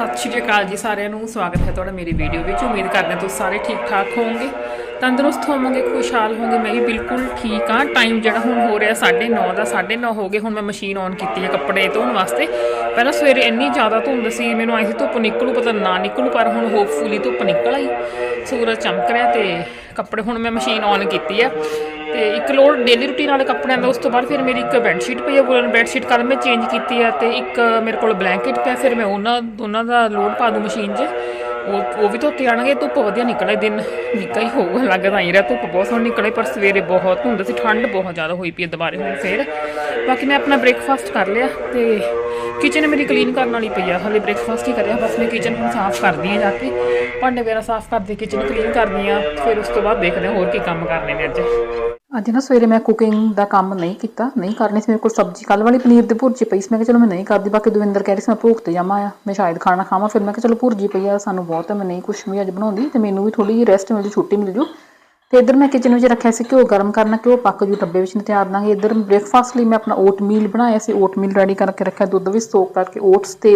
ਸਤਿ ਸ਼੍ਰੀ ਅਕਾਲ ਜੀ ਸਾਰਿਆਂ ਨੂੰ। ਸਵਾਗਤ ਹੈ ਤੁਹਾਡਾ ਮੇਰੀ ਵੀਡੀਓ ਵਿੱਚ। ਉਮੀਦ ਕਰਦੇ ਹਾਂ ਤੁਸੀਂ ਸਾਰੇ ਠੀਕ ਠਾਕ ਹੋਵੋਗੇ। ਤੰਦਰੁਸਤ ਹੋਵੋਗੇ, ਖੁਸ਼ਹਾਲ ਹੋਵੋਗੇ। ਮੈਂ ਵੀ ਬਿਲਕੁਲ ਠੀਕ ਹਾਂ। ਟਾਈਮ ਜਿਹੜਾ ਹੁਣ ਹੋ ਰਿਹਾ 9:30 ਦਾ 9:30 ਹੋ ਗਏ। ਹੁਣ ਮੈਂ ਮਸ਼ੀਨ ਔਨ ਕੀਤੀ ਹੈ ਕੱਪੜੇ ਧੋਣ ਵਾਸਤੇ। ਪਹਿਲਾਂ ਸਵੇਰੇ ਇੰਨੀ ਜ਼ਿਆਦਾ ਧੁੰਦ ਸੀ, ਮੈਨੂੰ ਆਈ ਧੁੱਪ ਨਿਕਲੂ, ਪਤਾ ਨਾ ਨਿਕਲੂ, ਪਰ ਹੁਣ ਹੋਪਫੁਲੀ ਧੁੱਪ ਨਿਕਲ ਆਈ। ਸੂਰਜ ਚਮਕ ਰਿਹਾ ਤੇ ਕੱਪੜੇ ਹੁਣ ਮੈਂ ਮਸ਼ੀਨ ਔਨ ਕੀਤੀ ਹੈ। ਤੇ ਇੱਕ ਲੋਡ ਡੇਲੀ ਰੂਟੀਨ ਵਾਲੇ ਕੱਪੜਿਆਂ ਦਾ, ਉਸ ਤੋਂ ਬਾਅਦ ਫਿਰ ਮੇਰੀ ਇੱਕ ਬੈੱਡ ਸ਼ੀਟ ਪਈ ਆ ਵੂਲਨ ਬੈੱਡ ਸ਼ੀਟ ਕੱਲ ਮੈਂ ਚੇਂਜ ਕੀਤੀ ਆ ਤੇ ਇੱਕ ਮੇਰੇ ਕੋਲ ਬਲੈਂਕਟ ਪਿਆ, ਫਿਰ ਮੈਂ ਉਹਨਾਂ ਦੋਨਾਂ ਦਾ ਲੋਡ ਪਾ ਦੂੰ ਮਸ਼ੀਨ 'ਚ। ਉਹ ਉਹ ਵੀ ਧੋਤੇ ਜਾਣਗੇ, ਧੁੱਪ ਵਧੀਆ ਨਿਕਲੇ ਦਿਨ, ਨਿੱਕਾ ਹੀ ਹੋਊਗਾ, ਲੱਗਦਾ ਹੀ ਰਿਹਾ, ਧੁੱਪ ਬਹੁਤ ਸੋਹਣੀ ਨਿਕਲੇ, ਪਰ ਸਵੇਰੇ ਬਹੁਤ ਧੁੰਦ ਸੀ, ਠੰਡ ਬਹੁਤ ਜ਼ਿਆਦਾ ਹੋਈ ਪਈ ਹੈ ਦੁਬਾਰੇ ਹੁਣ ਫੇਰ। ਬਾਕੀ ਮੈਂ ਆਪਣਾ ਬ੍ਰੇਕਫਾਸਟ ਕਰ ਲਿਆ ਤੇ ਕਿਚਨ ਮੇਰੀ ਕਲੀਨ ਕਰਨ ਵਾਲੀ ਪਈ ਆ, ਹਲੇ ਬ੍ਰੇਕਫਾਸਟ ਹੀ ਕਰਿਆ, ਬਸ ਮੈਂ ਕਿਚਨ ਹੁਣ ਸਾਫ਼ ਕਰਦੀ ਆ ਜਾ ਕੇ। ਭਾਂਡੇ ਵਗੈਰਾ ਸਾਫ਼ ਕਰਦੀ ਕਿਚਨ ਕਲੀਨ ਕਰਦੀ ਆ, ਫਿਰ ਉਸ ਤੋਂ ਬਾਅਦ ਦੇਖਦੇ ਹਾਂ ਹੋਰ ਕੀ ਕੰਮ ਕਰਨੇ ਨੇ ਅੱਜ। ਅੱਜ ਨਾ ਸਵੇਰੇ ਮੈਂ ਕੁਕਿੰਗ ਦਾ ਕੰਮ ਨਹੀਂ ਕੀਤਾ, ਨਹੀਂ ਕਰਨੀ ਸੀ ਮੇਰੇ ਕੋਲ ਸਬਜ਼ੀ। ਕੱਲ ਵਾਲੀ ਪਨੀਰ ਦੀ ਭੁਰਜੀ ਪਈ ਸੀ, ਮੈਂ ਕਿਹਾ ਚਲੋ ਮੈਂ ਨਹੀਂ ਕਰਦੀ, ਬਾਕੀ ਦਵਿੰਦਰ ਕਹਿ ਰਹੀ ਸੀ ਮੈਂ ਭੁੱਖ ਤੇ ਜਾਵਾਂ ਆ, ਮੈਂ ਸ਼ਾਇਦ ਖਾਣਾ ਖਾਵਾਂ, ਫਿਰ ਮੈਂ ਕਿਹਾ ਚਲੋ ਭੁਰਜੀ ਪਈ ਆ, ਸਾਨੂੰ ਬਹੁਤ ਹੈ ਮੈਂ ਨਹੀਂ ਕੁਛ ਵੀ ਅੱਜ ਬਣਾਉਂਦੀ, ਤੇ ਮੈਨੂੰ ਵੀ ਥੋੜੀ ਜਿਹੀ ਰੈਸਟ ਮਿਲ ਜੂ, ਛੁੱਟੀ ਮਿਲ ਜੂ। ਤੇ ਇੱਧਰ ਮੈਂ ਕਿਚਨ ਵਿੱਚ ਰੱਖਿਆ ਸੀ ਘਿਓ ਗਰਮ ਕਰਨਾ, ਘਿਓ ਪੱਕ ਜੂ, ਡੱਬੇ ਵਿੱਚ ਤਿਆਰ ਦਾਂਗੇ ਇੱਧਰ ਬ੍ਰੇਕਫਾਸਟ ਲਈ ਮੈਂ ਆਪਣਾ ਓਟ ਮੀਲ ਬਣਾਇਆ ਸੀ ਓਟ ਮੀਲ ਰੈਡੀ ਕਰਕੇ ਰੱਖਿਆ, ਦੁੱਧ ਵਿੱਚ ਸੋਕ ਕਰਕੇ ਓਟਸ ਤੇ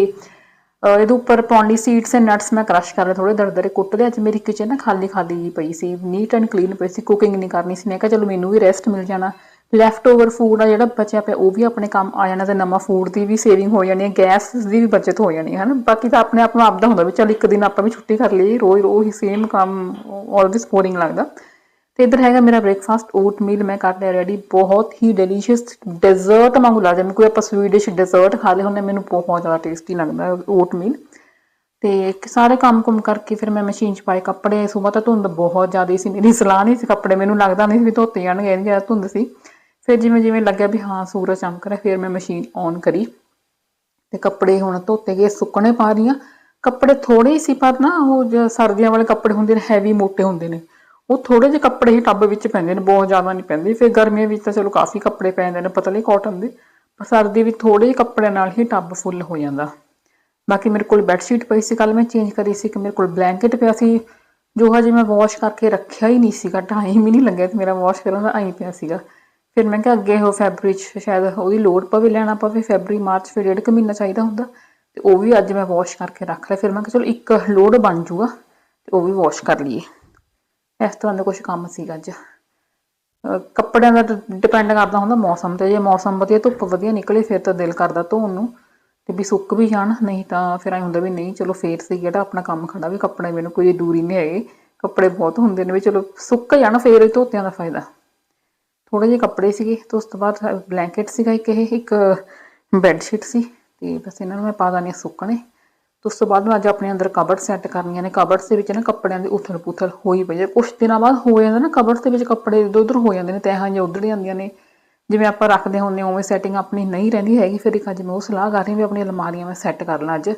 ਇਹਦੇ ਉੱਪਰ ਪੌਂਡੀ ਸੀਡਸ ਤੇ ਨਟਸ ਮੈਂ ਕ੍ਰਸ਼ ਕਰ ਲਿਆ ਥੋੜੇ ਦਰਦਰੇ ਕੁੱਟ ਲਿਆ ਅੱਜ ਮੇਰੀ ਕਿਚਨ ਨਾ ਖਾਲੀ ਖਾਲੀ ਜਿਹੀ ਪਈ ਸੀ ਨੀਟ ਐਂਡ ਕਲੀਨ ਪਈ ਸੀ ਕੁਕਿੰਗ ਨਹੀਂ ਕਰਨੀ ਸੀ, ਮੈਂ ਕਿਹਾ ਚਲੋ ਮੈਨੂੰ ਵੀ ਰੈਸਟ ਮਿਲ ਜਾਣਾ। ਲੈਫਟ ਓਵਰ ਫੂਡ ਆ ਜਿਹੜਾ ਬਚਿਆ ਪਿਆ, ਉਹ ਵੀ ਆਪਣੇ ਕੰਮ ਆ ਜਾਣਾ ਤੇ ਨਵਾਂ ਫੂਡ ਦੀ ਵੀ ਸੇਵਿੰਗ ਹੋ ਜਾਣੀ ਹੈ ਗੈਸ ਦੀ ਵੀ ਬਚਤ ਹੋ ਜਾਣੀ ਹੈ ਹਨਾ? ਬਾਕੀ ਤਾਂ ਆਪਣੇ ਆਪ ਨੂੰ ਆਪਦਾ ਹੁੰਦਾ ਵੀ ਚਲ ਇੱਕ ਦਿਨ ਆਪਾਂ ਵੀ ਛੁੱਟੀ ਕਰ ਲਈਏ ਰੋਜ਼ ਰੋਜ਼ ਹੀ ਸੇਮ ਕੰਮ ਆਲਵੇਸ ਬੋਰਿੰਗ ਲੱਗਦਾ। ਤੇ ਇੱਧਰ ਹੈਗਾ ਮੇਰਾ ਬ੍ਰੇਕਫਾਸਟ ਓਟ ਮੀਲ ਮੈਂ ਕਰ ਲਿਆ ਰੈਡੀ ਬਹੁਤ ਹੀ ਡੈਲੀਸ਼ੀਅਸ ਡੈਜ਼ਰਟ ਵਾਂਗੂ ਲੱਗਦਾ। ਜਿਵੇਂ ਕੋਈ ਆਪਾਂ ਸਵੀਡਿਸ਼ ਡੈਜ਼ਰਟ ਖਾ ਲਏ ਹੁੰਦੇ, ਮੈਨੂੰ ਬਹੁਤ ਜ਼ਿਆਦਾ ਟੇਸਟੀ ਲੱਗਦਾ ਓਟ ਮੀਲ ਤੇ ਸਾਰੇ ਕੰਮ ਕੁਮ ਕਰਕੇ ਫਿਰ ਮੈਂ ਮਸ਼ੀਨ 'ਚ ਪਾਏ ਕੱਪੜੇ ਸਵੇਰ ਤਾਂ ਧੁੰਦ ਬਹੁਤ ਜ਼ਿਆਦਾ ਸੀ, ਮੇਰੀ ਸਲਾਹ ਨਹੀਂ ਸੀ ਕੱਪੜੇ, ਮੈਨੂੰ ਲੱਗਦਾ ਨਹੀਂ ਸੀ ਵੀ ਧੋਤੇ ਜਾਣਗੇ, ਇੰਨੀ ਜ਼ਿਆਦਾ ਧੁੰਦ ਸੀ। ਫਿਰ ਜਿਵੇਂ ਜਿਵੇਂ ਲੱਗਿਆ ਵੀ ਹਾਂ, ਸੂਰਜ ਚਮਕ ਰਿਹਾ, ਫਿਰ ਮੈਂ ਮਸ਼ੀਨ ਔਨ ਕਰੀ। ਤੇ ਕੱਪੜੇ ਹੁਣ ਧੋਤੇ ਗਏ, ਸੁੱਕਣੇ ਪਾ ਰਹੀ ਹਾਂ ਕੱਪੜੇ ਥੋੜੇ ਹੀ ਸੀ, ਪਰ ਨਾ ਉਹ ਜੋ ਸਰਦੀਆਂ ਵਾਲੇ ਕੱਪੜੇ ਹੁੰਦੇ ਨੇ ਹੈਵੀ ਮੋਟੇ ਹੁੰਦੇ ਨੇ। ਉਹ ਥੋੜੇ ਜਿਹੇ ਕੱਪੜੇ ਹੀ ਟੱਬ ਵਿੱਚ ਪੈਂਦੇ ਨੇ, ਬਹੁਤ ਜ਼ਿਆਦਾ ਨਹੀਂ ਪੈਂਦੇ। ਫਿਰ ਗਰਮੀਆਂ ਵਿੱਚ ਤਾਂ ਚਲੋ ਕਾਫੀ ਕੱਪੜੇ ਪੈਂਦੇ ਜਾਂਦੇ ਨੇ ਪਤਲੇ ਕਾਟਨ ਦੇ। ਪਰ ਸਰਦੀ ਵਿੱਚ ਥੋੜੇ ਜਿਹੇ ਕੱਪੜਿਆਂ ਨਾਲ ਹੀ ਟੱਬ ਫੁੱਲ ਹੋ ਜਾਂਦਾ। ਬਾਕੀ ਮੇਰੇ ਕੋਲ ਬੈੱਡ ਸ਼ੀਟ ਪਈ ਸੀ ਕੱਲ ਮੈਂ ਚੇਂਜ ਕਰੀ ਸੀ ਕਿ ਮੇਰੇ ਕੋਲ ਬਲੈਂਕਟ ਪਿਆ ਸੀ, ਜੋ ਹਜੇ ਮੈਂ ਵਾਸ਼ ਕਰਕੇ ਰੱਖਿਆ ਹੀ ਨਹੀਂ ਸੀਗਾ ਟਾਈਮ ਹੀ ਨਹੀਂ ਲੱਗਿਆ ਕਿ ਮੇਰਾ ਵਾਸ਼ ਕਰਨ ਦਾ ਆਈ ਪਿਆ ਸੀਗਾ। ਫਿਰ ਮੈਂ ਕਿਹਾ ਅੱਗੇ ਉਹ ਫੈਬਰੀ 'ਚ ਸ਼ਾਇਦ ਉਹਦੀ ਲੋੜ ਪਵੇ, ਲੈਣਾ ਪਵੇ ਫੈਬਰੀ ਮਾਰਚ ਫਿਰ ਡੇਢ ਕੁ ਮਹੀਨਾ ਚਾਹੀਦਾ ਹੁੰਦਾ। ਤੇ ਉਹ ਵੀ ਅੱਜ ਮੈਂ ਵਾਸ਼ ਕਰਕੇ ਰੱਖ ਲਿਆ, ਫਿਰ ਮੈਂ ਕਿਹਾ ਚਲੋ ਇੱਕ ਲੋਡ ਬਣ ਜੂਗਾ ਤੇ ਉਹ ਵੀ ਵਾਸ਼ ਕਰ ਲਈਏ। ਇਸ ਤਰ੍ਹਾਂ ਦਾ ਕੁਝ ਕੰਮ ਸੀਗਾ ਅੱਜ। ਕੱਪੜਿਆਂ ਦਾ ਡਿਪੈਂਡ ਕਰਦਾ ਹੁੰਦਾ ਮੌਸਮ ਤੇ। ਜੇ ਮੌਸਮ ਵਧੀਆ, ਧੁੱਪ ਵਧੀਆ ਨਿਕਲੇ, ਫਿਰ ਤਾਂ ਦਿਲ ਕਰਦਾ ਧੋਣ ਨੂੰ। ਤੇ ਵੀ ਸੁੱਕ ਵੀ ਜਾਣ, ਨਹੀਂ ਤਾਂ ਫਿਰ ਐ ਹੁੰਦਾ ਵੀ ਨਹੀਂ, ਚਲੋ ਫੇਰ ਸੀ ਜਿਹੜਾ ਆਪਣਾ ਕੰਮ ਖੜਾ ਵੀ ਕੱਪੜੇ ਮੈਨੂੰ ਕੋਈ ਦੂਰੀ ਨਹੀਂ ਹੈਗੇ। ਕੱਪੜੇ ਬਹੁਤ ਹੁੰਦੇ ਨੇ ਵੀ ਚਲੋ ਸੁੱਕ ਜਾਣ, ਫੇਰ ਹੀ ਧੋਤਿਆਂ ਦਾ ਫਾਇਦਾ। ਥੋੜੇ ਜਿਹੇ ਕੱਪੜੇ ਸੀਗੇ, ਤੇ ਉਸ ਤੋਂ ਬਾਅਦ ਬਲੈਂਕਟ ਸੀਗਾ ਇੱਕ, ਇਹ ਇੱਕ ਬੈੱਡ ਸ਼ੀਟ ਸੀ। ਤੇ ਬਸ ਇਹਨਾਂ ਨੂੰ ਮੈਂ ਪਾ ਦਾਨੀ ਸੁੱਕਣੇ। ਉਸ ਤੋਂ ਬਾਅਦ ਮੈਂ ਅੱਜ ਆਪਣੇ ਅੰਦਰ ਕਬਰਡ ਸੈੱਟ ਕਰਨੀਆਂ ਨੇ। ਕਬਰਡਸ ਦੇ ਵਿੱਚ ਨਾ ਕੱਪੜਿਆਂ ਦੀ ਉਥਲ ਪੁਥਲ ਹੋਈ ਪਈ ਹੈ। ਕੁਝ ਦਿਨਾਂ ਬਾਅਦ ਹੋ ਜਾਂਦਾ ਨਾ ਕਬਰਡਸ ਦੇ ਵਿੱਚ ਕੱਪੜੇ ਇੱਧਰ ਉੱਧਰ ਹੋ ਜਾਂਦੇ ਨੇ ਤੈਹਾਂ ਜਿਹਾ ਉੱਧੜ ਜਾਂਦੀਆਂ ਨੇ। ਜਿਵੇਂ ਆਪਾਂ ਰੱਖਦੇ ਹੁੰਦੇ ਹਾਂ, ਉਵੇਂ ਸੈਟਿੰਗ ਆਪਣੀ ਨਹੀਂ ਰਹਿੰਦੀ ਹੈਗੀ। ਫਿਰ ਇੱਕ ਅੱਜ ਮੈਂ ਉਹ ਸਲਾਹ ਕਰ ਰਹੀ ਹਾਂ ਵੀ ਆਪਣੀ ਅਲਮਾਰੀਆਂ ਮੈਂ ਸੈੱਟ ਕਰ ਲਾਂ ਅੱਜ।